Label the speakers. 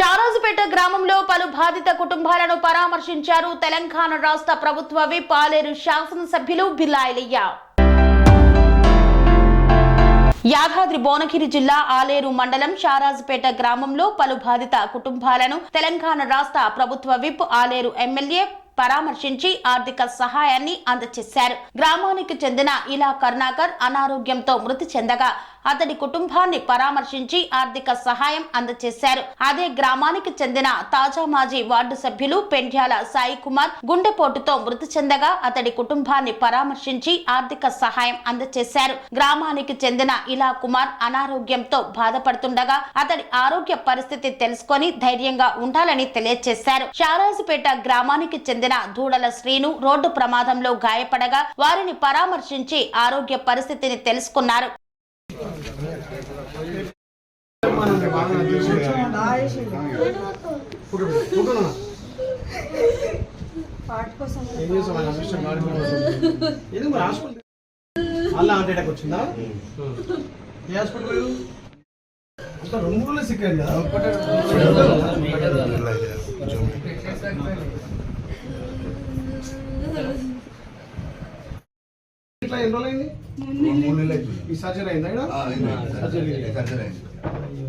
Speaker 1: షారాజుపేట గ్రామంలో పలు బాధిత కుటుంబాలను పరామర్శించారు. తెలంగాణ రాష్ట్ర ప్రభుత్వ విప్ ఆలేరు శాసనసభ్యులు బిల్లాయిలయ్య. యాదాద్రి భువనగిరి జిల్లా ఆలేరు మండలం షారాజుపేట గ్రామంలో పలు బాధిత కుటుంబాలను తెలంగాణ రాష్ట్ర ప్రభుత్వ విప్ ఆలేరు ఎమ్మెల్యే పరామర్శించి ఆర్థిక సహాయాన్ని అందజేశారు గ్రామానికి చెందిన ఇలా కరుణాకర్ అనారోగ్యంతో మృతి చెందగా అతడి కుటుంబాన్ని పరామర్శించి ఆర్థిక సహాయం అందజేశారు అదే గ్రామానికి చెందిన తాజా మాజీ వార్డు సభ్యులు పెండ్యాల సాయి కుమార్ గుండెపోటుతో మృతి చెందగా అతడి కుటుంబాన్ని పరామర్శించి ఆర్థిక సహాయం అందజేశారు గ్రామానికి చెందిన ఇలా కుమార్ అనారోగ్యంతో బాధపడుతుండగా అతడి ఆరోగ్య పరిస్థితి తెలుసుకొని ధైర్యంగా ఉండాలని తెలియజేశారు షారాజుపేట గ్రామానికి చెందిన దూడల శ్రీను రోడ్డు ప్రమాదంలో గాయపడగా వారిని పరామర్శించి ఆరోగ్య పరిస్థితిని తెలుసుకున్నారు.
Speaker 2: ఎందుకు హాస్పిటల్ అలా హార్ట్ అటాక్ వచ్చిందా ఏ హాస్పిటల్? అంత రెండు రోజులు సిక్ అయింది కదా ఇట్లా ఎన్ని రోజులు అయింది ఈ సర్జరీ అయిందా ఈడ? సర్జరీ అయ్యో.